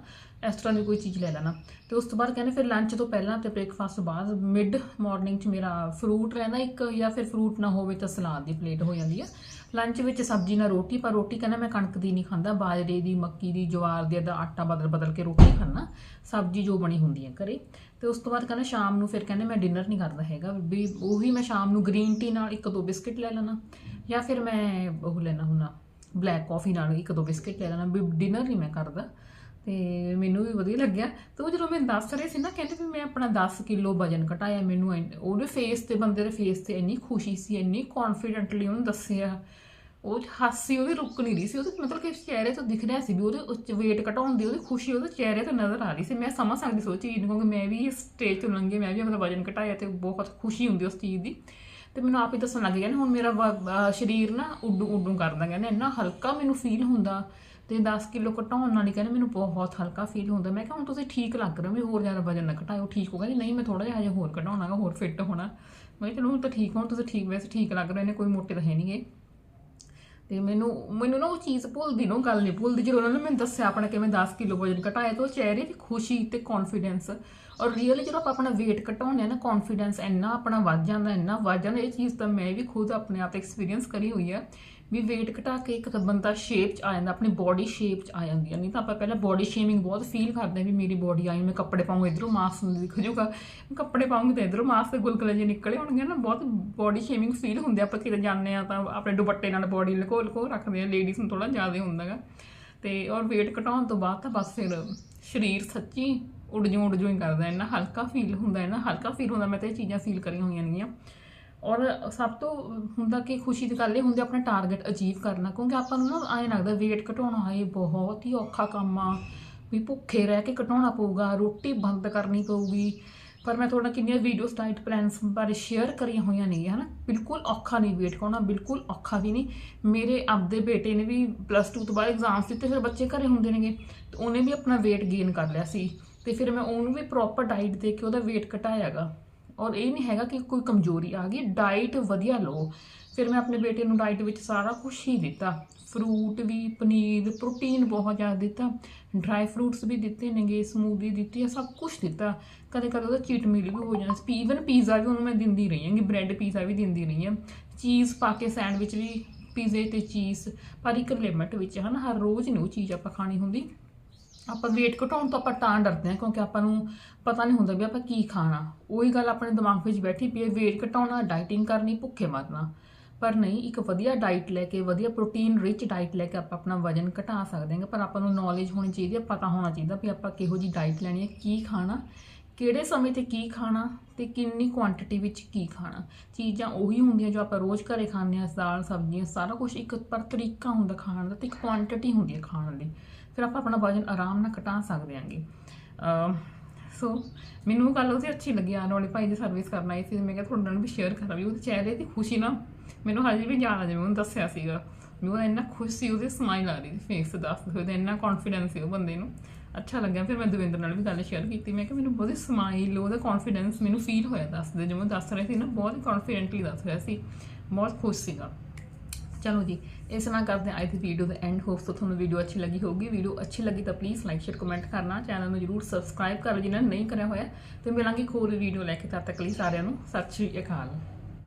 ਇਸ ਤਰ੍ਹਾਂ ਦੀ ਕੋਈ ਚੀਜ਼ ਲੈ ਲੈਣਾ। ਤੇ ਉਸ ਤੋਂ ਬਾਅਦ ਕਹਿੰਦੇ ਫਿਰ ਲੰਚ ਤੋਂ ਪਹਿਲਾਂ ਤੇ ਬ੍ਰੇਕਫਾਸਟ ਤੋਂ ਬਾਅਦ ਮਿਡ ਮਾਰਨਿੰਗ 'ਚ ਮੇਰਾ ਫਰੂਟ ਰਹਿੰਦਾ ਇੱਕ ਜਾਂ ਫਿਰ ਫਰੂਟ ਨਾ ਹੋਵੇ ਤਾਂ ਸਲਾਦ ਦੀ ਪਲੇਟ ਹੋ ਜਾਂਦੀ ਹੈ ਲੰਚ ਵਿੱਚ ਸਬਜ਼ੀ ਨਾਲ ਰੋਟੀ, ਪਰ ਰੋਟੀ ਕਹਿੰਦਾ ਮੈਂ ਕਣਕ ਦੀ ਨਹੀਂ ਖਾਂਦਾ, ਬਾਜਰੇ ਦੀ, ਮੱਕੀ ਦੀ, ਜਵਾਰ ਦੀ ਦਾ ਆਟਾ ਬਦਲ ਬਦਲ ਕੇ ਰੋਟੀ ਖਾਣਾ ਸਬਜ਼ੀ ਜੋ ਬਣੀ ਹੁੰਦੀ ਹੈ ਘਰੇ। ਤੇ ਉਸ ਤੋਂ ਬਾਅਦ ਕਹਿੰਦਾ ਸ਼ਾਮ ਨੂੰ ਫਿਰ ਕਹਿੰਦੇ ਮੈਂ ਡਿਨਰ ਨਹੀਂ ਕਰਦਾ ਹੈਗਾ। ਵੀ ਉਹੀ ਮੈਂ ਸ਼ਾਮ ਨੂੰ ਗ੍ਰੀਨ ਟੀ ਨਾਲ ਇੱਕ ਦੋ ਬਿਸਕਿਟ ਲੈ ਲੈਣਾ ਜਾਂ ਫਿਰ ਮੈਂ ਉਹ ਲੈਣਾ ਹੁੰਨਾ ਬਲੈਕ ਕਾਫੀ ਨਾਲ ਇੱਕ ਦੋ ਬਿਸਕਿਟ ਲੈ ਲੈਣਾ ਵੀ ਡਿਨਰ ਨਹੀਂ ਮੈਂ ਕਰਦਾ। ਤੇ ਮੈਨੂੰ ਵੀ ਵਧੀਆ ਲੱਗਿਆ। ਤੇ ਉਹ ਜਦੋਂ ਮੈਂ ਦੱਸ ਰਹੇ ਸੀ ਨਾ, ਕਹਿੰਦੇ ਵੀ ਮੈਂ ਆਪਣਾ 10 ਕਿਲੋ ਵਜਨ ਘਟਾਇਆ। ਮੈਨੂੰ ਇੰਨ- ਉਹਦੇ ਫੇਸ ਤੇ, ਬੰਦੇ ਦੇ ਫੇਸ ਤੇ ਇੰਨੀ ਖੁਸ਼ੀ ਸੀ, ਇੰਨੀ ਕੌਨਫੀਡੈਂਟਲੀ ਉਹਨੂੰ ਦੱਸਿਆ। ਉਹ ਹਾਸੀ, ਉਹਦੀ ਰੁਕ ਨਹੀਂ ਰਹੀ ਸੀ। ਉਹਦੇ ਮਤਲਬ ਕਿ ਚਿਹਰੇ ਤੋਂ ਦਿਖ ਰਿਹਾ ਸੀ ਵੀ ਉਹਦੇ ਉੱਚ weight ਘਟਾਉਣ ਦੀ ਉਹਦੀ ਖੁਸ਼ੀ, ਉਹਦੇ ਚਿਹਰੇ ਤੋਂ ਨਜ਼ਰ ਆ ਰਹੀ ਸੀ। ਮੈਂ ਸਮਝ ਸਕਦੀ ਸੀ ਉਹ ਚੀਜ਼ ਨੂੰ, ਕਿਉਂਕਿ ਮੈਂ ਵੀ ਇਸ ਸਟੇਜ ਤੋਂ ਲੰਘੀ, ਮੈਂ ਵੀ ਆਪਣਾ ਵਜਨ ਘਟਾਇਆ ਤੇ ਬਹੁਤ ਖੁਸ਼ੀ ਹੁੰਦੀ ਉਸ ਚੀਜ਼ ਦੀ। ਤੇ ਮੈਨੂੰ ਆਪ ਹੀ ਦੱਸਣ ਲੱਗ ਗਿਆ ਨਾ, ਹੁਣ ਮੇਰਾ ਵ- ਸਰੀਰ ਨਾ ਉੱਡੂ ਉੱਡੂ ਕਰਦਾ ਕਹਿੰਦਾ ਇੰਨਾ ਹਲਕਾ ਮੈਨੂੰ ਫੀਲ ਹੁੰਦਾ। ਤੇ 10 ਕਿਲੋ ਘਟਾਉਣ ਨਾਲ ਹੀ ਕਹਿੰਦੇ ਮੈਨੂੰ ਬਹੁਤ ਹਲਕਾ ਫੀਲ ਹੁੰਦਾ। ਮੈਂ ਕਿਹਾ ਹੁਣ ਤੁਸੀਂ ਠੀਕ ਲੱਗ ਰਹੇ ਹੋ ਵੀ ਹੋਰ ਜ਼ਿਆਦਾ ਵਜਨ ਨਾ ਘਟਾਓ ਠੀਕ ਹੋ ਜੀ ਨਹੀਂ, ਮੈਂ ਥੋੜਾ ਜਿਹਾ ਹਜੇ ਹੋਰ ਘਟਾਉਣਾਗਾ ਹੋਰ ਫਿੱਟ ਹੋਣਾ। ਮੈਂ ਕਿਹਾ ਚਲੋ ਹੁਣ ਤਾਂ ਠੀਕ, ਹੁਣ ਤੁਸੀਂ ਠੀਕ, ਵੈਸੇ ਠੀਕ ਲੱਗ ਰਹੇ ਨੇ, ਕੋਈ ਮੋਟੇ ਤਾਂ ਹੈ ਨਹੀਂਗੇ ਤੇ ਮੈਨੂੰ ਮੈਨੂੰ ਨਾ ਉਹ ਚੀਜ਼ ਭੁੱਲਦੀ ਨਾ, ਉਹ ਗੱਲ ਨਹੀਂ ਭੁੱਲਦੀ। ਜਦੋਂ ਉਹਨਾਂ ਨੇ ਮੈਨੂੰ ਦੱਸਿਆ ਆਪਣਾ ਕਿਵੇਂ 10 ਕਿਲੋ ਵਜਨ ਘਟਾਇਆ, ਤਾਂ ਉਹ ਚਿਹਰੇ ਦੀ ਖੁਸ਼ੀ ਤੇ ਕੌਨਫੀਡੈਂਸ ਔਰ ਰੀਅਲੀ ਜਦੋਂ ਆਪਾਂ ਆਪਣਾ weight ਘਟਾਉਂਦੇ ਆ ਨਾ ਕੌਨਫੀਡੈਂਸ ਇੰਨਾ ਆਪਣਾ ਵੱਧ ਜਾਂਦਾ, ਇੰਨਾ ਵੱਧ ਜਾਂਦਾ, ਇਹ ਚੀਜ਼ ਤਾਂ ਮੈਂ ਵੀ ਖੁਦ ਆਪਣੇ ਆਪ ਐਕਸਪੀਰੀਅੰਸ ਕਰੀ ਹੋਈ ਆ। ਵੀ weight ਘਟਾ ਕੇ ਇੱਕ ਬੰਦਾ ਸ਼ੇਪ 'ਚ ਆ ਜਾਂਦਾ, ਆਪਣੀ ਬੋਡੀ ਸ਼ੇਪ 'ਚ ਆ ਜਾਂਦੀ ਹੈ ਨਹੀਂ ਤਾਂ ਆਪਾਂ ਪਹਿਲਾਂ ਬੋਡੀ ਸ਼ੇਮਿੰਗ ਬਹੁਤ ਫੀਲ ਕਰਦੇ ਆ ਵੀ ਮੇਰੀ ਬੋਡੀ ਆਈ, ਮੈਂ ਕੱਪੜੇ ਪਾਉਂ ਇਧਰੋਂ ਮਾਸ ਦਿਖ ਜੂਗਾ। ਕੱਪੜੇ ਪਾਉਂਗੀ ਤਾਂ ਇਧਰੋਂ ਮਾਸ ਤੇ ਗੁਲਗੁਲੇ ਜੇ ਨਿਕਲੇ ਹੋਣਗੇ ਨਾ, ਬਹੁਤ ਬੋਡੀ ਸ਼ੇਮਿੰਗ ਫੀਲ ਹੁੰਦੇ ਆ। ਆਪਾਂ ਕਿਤੇ ਜਾਂਦੇ ਆ ਤਾਂ ਆਪਣੇ ਦੁਪੱਟੇ ਨਾਲ ਬੋਡੀ ਲਕੋ ਲਕੋ ਰੱਖਦੇ ਆ ਲੇਡੀਜ਼ ਨੂੰ ਥੋੜਾ ਜ਼ਿਆਦਾ ਹੁੰਦਾਗਾ ਤੇ ਔਰ weight ਘਟਾਉਣ ਤੋਂ ਬਾਅਦ ਤਾਂ ਬਸ ਫਿਰ ਸਰੀਰ ਸੱਚੀ ਉੱਡ ਜੂ ਉੱਡ ਜੂ ਹੀ ਕਰਦਾ, ਇੰਨਾ ਹਲਕਾ ਫੀਲ ਹੁੰਦਾ, ਇੰਨਾ ਹਲਕਾ ਫੀਲ ਹੁੰਦਾ, ਮੈਂ ਤਾਂ ਇਹ ਚੀਜ਼ਾਂ ਫੀਲ ਕਰੀਆਂ ਹੋਈਆਂ ਨੇਗੀਆਂ। ਔਰ ਸਭ ਤੋਂ ਹੁੰਦਾ ਕਿ ਖੁਸ਼ੀ ਦੀ ਗੱਲ ਇਹ ਹੁੰਦੀ ਆਪਣਾ ਟਾਰਗੇਟ ਅਚੀਵ ਕਰਨਾ, ਕਿਉਂਕਿ ਆਪਾਂ ਨੂੰ ਨਾ ਐਂ ਲੱਗਦਾ weight ਘਟਾਉਣਾ ਇਹ ਬਹੁਤ ਹੀ ਔਖਾ ਕੰਮ ਆ, ਵੀ ਭੁੱਖੇ ਰਹਿ ਕੇ ਘਟਾਉਣਾ ਪਊਗਾ, ਰੋਟੀ ਬੰਦ ਕਰਨੀ ਪਊਗੀ। ਪਰ ਮੈਂ ਤੁਹਾਡਾ ਕਿੰਨੀਆਂ ਵੀਡੀਓਸ ਡਾਈਟ ਪਲਾਨਸ ਬਾਰੇ ਸ਼ੇਅਰ ਕਰੀਆਂ ਹੋਈਆਂ ਨੇ, ਹਨਾ? ਬਿਲਕੁਲ ਔਖਾ ਨਹੀਂ weight ਘਟਾਉਣਾ, ਬਿਲਕੁਲ ਔਖਾ ਵੀ ਨਹੀਂ। ਮੇਰੇ ਆਪਦੇ ਬੇਟੇ ਨੇ ਵੀ ਪਲੱਸ 2 ਤੋਂ ਬਾਅਦ ਐਗਜ਼ਾਮਸ ਦਿੱਤੇ, ਫਿਰ ਬੱਚੇ ਘਰੇ ਹੁੰਦੇ ਨੇਗੇ, ਤੇ ਉਹਨੇ ਵੀ ਆਪਣਾ weight ਗੇਨ ਕਰ ਲਿਆ ਸੀ। ਤੇ ਫਿਰ ਮੈਂ ਉਹਨੂੰ ਵੀ ਪ੍ਰੋਪਰ ਡਾਈਟ ਦੇ ਕੇ ਉਹਦਾ weight ਘਟਾਇਆਗਾ। ਔਰ ਇਹ ਨਹੀਂ ਹੈਗਾ ਕਿ ਕੋਈ ਕਮਜ਼ੋਰੀ ਆ ਗਈ ਡਾਈਟ ਵਧੀਆ ਲਓ। ਫਿਰ ਮੈਂ ਆਪਣੇ ਬੇਟੇ ਨੂੰ ਡਾਈਟ ਵਿੱਚ ਸਾਰਾ ਕੁਝ ਹੀ ਦਿੱਤਾ। ਫਰੂਟ ਵੀ, ਪਨੀਰ ਪ੍ਰੋਟੀਨ ਬਹੁਤ ਜ਼ਿਆਦਾ ਦਿੱਤਾ। ਡਰਾਈ ਫਰੂਟਸ ਵੀ ਦਿੱਤੇ ਨੇਗੇ ਸਮੂਦੀ ਦਿੱਤੀ ਆ, ਸਭ ਕੁਝ ਦਿੱਤਾ। ਕਦੇ ਕਦੇ ਉਹਦਾ ਚੀਟ ਮੀਲ ਵੀ ਹੋ ਜਾਂਦਾ ਸੀ। ਈਵਨ ਪੀਜ਼ਾ ਵੀ ਉਹਨੂੰ ਮੈਂ ਦਿੰਦੀ ਰਹੀ ਹਾਂਗੀ ਬ੍ਰੈਡ ਪੀਜ਼ਾ ਵੀ ਦਿੰਦੀ ਰਹੀ ਹਾਂ। ਚੀਜ਼ ਪਾ ਕੇ ਸੈਂਡਵਿਚ ਵੀ ਪੀਜ਼ੇ ਤੇ ਚੀਜ਼ ਪਰ ਇੱਕ ਲਿਮਟ ਵਿੱਚ ਹਨਾ, ਹਰ ਰੋਜ਼ ਨਹੀਂ ਉਹ ਚੀਜ਼ ਆਪਾਂ ਖਾਣੀ ਹੁੰਦੀ। ਆਪਾਂ weight ਘਟਾਉਣ ਤੋਂ ਆਪਾਂ ਤਾਂ ਡਰਦੇ ਹਾਂ, ਕਿਉਂਕਿ ਆਪਾਂ ਨੂੰ ਪਤਾ ਨਹੀਂ ਹੁੰਦਾ ਵੀ ਆਪਾਂ ਕੀ ਖਾਣਾ। ਉਹੀ ਗੱਲ ਆਪਣੇ ਦਿਮਾਗ ਵਿੱਚ ਬੈਠੀ ਪਈ ਹੈ weight ਘਟਾਉਣਾ ਡਾਈਟਿੰਗ ਕਰਨੀ, ਭੁੱਖੇ ਮਰਨਾ। ਪਰ ਨਹੀਂ, ਇੱਕ ਵਧੀਆ ਡਾਈਟ ਲੈ ਕੇ, ਵਧੀਆ ਪ੍ਰੋਟੀਨ ਰਿਚ ਡਾਈਟ ਲੈ ਕੇ ਆਪਾਂ ਆਪਣਾ ਵਜਨ ਘਟਾ ਸਕਦੇ ਹਾਂ, ਪਰ ਆਪਾਂ ਨੂੰ ਨੌਲੇਜ ਹੋਣੀ ਚਾਹੀਦੀ ਹੈ, ਪਤਾ ਹੋਣਾ ਚਾਹੀਦਾ ਵੀ ਆਪਾਂ ਕਿਹੋ ਜੀ ਡਾਈਟ ਲੈਣੀ ਹੈ, ਕੀ ਖਾਣਾ, ਕਿਹੜੇ ਸਮੇਂ ਤੇ ਕੀ ਖਾਣਾ ਤੇ ਕਿੰਨੀ ਕੁਆਂਟੀਟੀ ਵਿੱਚ ਕੀ ਖਾਣਾ। ਚੀਜ਼ਾਂ ਉਹੀ ਹੁੰਦੀਆਂ ਜੋ ਆਪਾਂ ਰੋਜ਼ ਘਰੇ ਖਾਂਦੇ ਹਾਂ, ਦਾਲ, ਸਬਜ਼ੀਆਂ, ਸਾਰਾ ਕੁਝ ਇੱਕ ਪਰ ਤਰੀਕਾ ਹੁੰਦਾ ਖਾਣ ਦਾ ਤੇ ਇੱਕ ਕੁਆਂਟੀਟੀ ਹੁੰਦੀ ਹੈ ਖਾਣ ਦੀ। ਫਿਰ ਆਪਾਂ ਆਪਣਾ ਵਜਨ ਆਰਾਮ ਨਾਲ ਘਟਾ ਸਕਦੇ ਹਾਂਗੇ। ਸੋ ਮੈਨੂੰ ਗੱਲ ਉਹਦੀ ਅੱਛੀ ਲੱਗੀ ਆਉਣ ਵਾਲੇ ਭਾਈ ਦੀ ਸਰਵਿਸ ਕਰਨਾ ਆਈ ਸੀ ਮੈਂ ਕਿਹਾ ਤੁਹਾਡੇ ਨਾਲ ਵੀ ਸ਼ੇਅਰ ਕਰਾਂ ਵੀ ਉਹਦੇ ਚਿਹਰੇ ਦੀ ਖੁਸ਼ੀ ਨਾ ਮੈਨੂੰ ਹਜੇ ਵੀ ਯਾਦ ਜਿਵੇਂ ਉਹਨੂੰ ਦੱਸਿਆ ਸੀਗਾ। ਵੀ ਉਹ ਇੰਨਾ ਖੁਸ਼ ਸੀ, ਉਹਦੇ ਸਮਾਈਲ ਆ ਰਹੀ ਸੀ ਫੇਸ ਤੇ ਦੱਸਦੇ ਹੋਏ ਤੇ ਇੰਨਾ ਕੌਨਫੀਡੈਂਸ ਸੀ ਉਹ ਬੰਦੇ ਨੂੰ। ਅੱਛਾ ਲੱਗਿਆ, ਫਿਰ ਮੈਂ ਦਵਿੰਦਰ ਨਾਲ ਵੀ ਗੱਲ ਸ਼ੇਅਰ ਕੀਤੀ, ਮੈਂ ਕਿ ਮੈਨੂੰ ਉਹਦੀ ਸਮਾਈਲ ਉਹਦਾ ਕੌਨਫੀਡੈਂਸ ਮੈਨੂੰ ਫੀਲ ਹੋਇਆ ਦੱਸਦੇ ਜਿਵੇਂ ਦੱਸ ਰਹੇ ਸੀ ਨਾ, ਬਹੁਤ ਕੌਨਫੀਡੈਂਟਲੀ ਦੱਸ ਰਿਹਾ ਸੀ, ਬਹੁਤ ਖੁਸ਼ ਸੀਗਾ। ਚਲੋ ਜੀ, ਇਸ ਤਰ੍ਹਾਂ ਕਰਦੇ ਹਾਂ ਅੱਜ ਦੀ ਵੀਡੀਓ ਦਾ ਐਂਡ ਹੋਪਸ ਤੋਂ ਤੁਹਾਨੂੰ ਵੀਡੀਓ ਅੱਛੀ ਲੱਗੀ ਹੋਊਗੀ। ਵੀਡੀਓ ਅੱਛੀ ਲੱਗੀ ਤਾਂ ਪਲੀਜ਼ ਲਾਈਕ ਸ਼ੇਅਰ ਕਮੈਂਟ ਕਰਨਾ। ਚੈਨਲ ਨੂੰ ਜਰੂਰ ਸਬਸਕ੍ਰਾਈਬ ਕਰੋ ਜਿਨ੍ਹਾਂ ਨੇ ਨਹੀਂ ਕਰਿਆ ਹੋਇਆ। ਤੇ ਮਿਲਾਂਗੇ ਇੱਕ ਹੋਰ ਵੀਡੀਓ ਲੈ ਕੇ। ਤਦ ਤੱਕ ਲਈ ਸਾਰਿਆਂ ਨੂੰ ਸਤਿ ਸ਼੍ਰੀ ਅਕਾਲ।